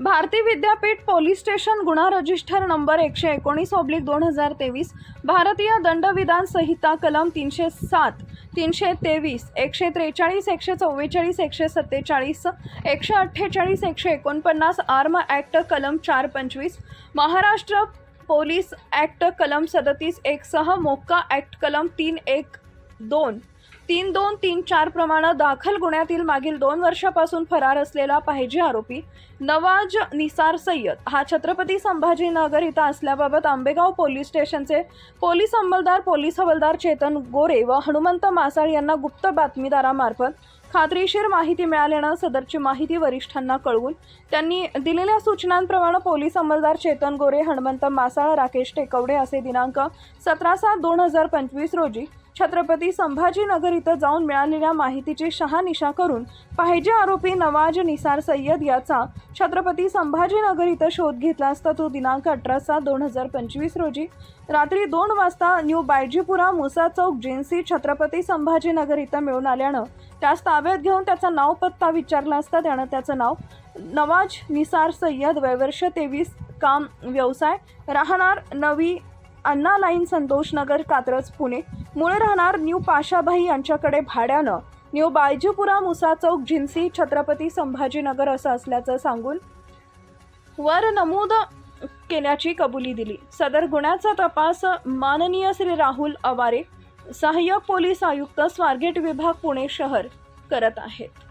Bharti Vidyapeeth police station गुन्हा register number एकशे एकोणीस ऑब्लिक दोन हजार तेवीस भारतीय दंडविधान संहिता कलम तीनशे सात तीनशे तेवीस एकशे त्रेचाळीस एकशे चव्वेचाळीस एकशे सत्तेचाळीस एकशे अठ्ठेचाळीस एकशे एकोणपन्नास आर्म ॲक्ट कलम चार पंचवीस महाराष्ट्र पोलीस ॲक्ट कलम सदतीस एकसह मोक्का ॲक्ट कलम तीन एक दोन. तीन दोन तीन चार प्रमाणे दाखल गुन्ह्यातील मागील दोन वर्षापासून फरार असलेला पाहिजे आरोपी नवाज निसार सय्यद. हा छत्रपती संभाजीनगर इथं असल्याबाबत आंबेगाव पोलीस स्टेशनचे पोलीस अंमलदार पोलीस हवालदार चेतन गोरे व हनुमंत मासाळ यांना गुप्त बातमीदारामार्फत खात्रीशीर माहिती मिळाल्यानं सदरची माहिती वरिष्ठांना कळवून त्यांनी दिलेल्या सूचनांप्रमाणे पोलीस अंमलदार चेतन गोरे हनुमंत मासाळ राकेश टेकवडे असे दिनांक सतरा सात दोन हजार पंचवीस रोजी छत्रपती संभाजीनगर इथं जाऊन मिळालेल्या माहितीची शहानिशा करून पाहिजे आरोपी नवाज निसार सय्यद याचा छत्रपती संभाजीनगर इथं शोध घेतला असता तो दिनांक अठरा सात दोन हजार पंचवीस रोजी रात्री दोन वाजता न्यू बायजीपुरा मुसा चौक जिन्सी छत्रपती संभाजीनगर इथं मिळून आल्यानं त्यास ताब्यात घेऊन त्याचा नाव पत्ता विचारला असता त्यानं त्याचं नाव नवाज निसार सय्यद वयवर्ष तेवीस काम व्यवसाय राहणार नवी अण्णा लाईन संतोष नगर कात्रज पुणे. मूळ राहणार न्यू पाशाभाई यांच्याकडे भाड्यानं. न्यू बायजीपुरा मुसा चौक जिन्सी छत्रपती संभाजीनगर असं असल्याचं सांगून वर नमूद केल्याची कबुली दिली. सदर गुन्ह्याचा तपास माननीय श्री राहुल अवारे सहाय्यक पोलीस आयुक्त स्वारगेट विभाग पुणे शहर करत आहेत.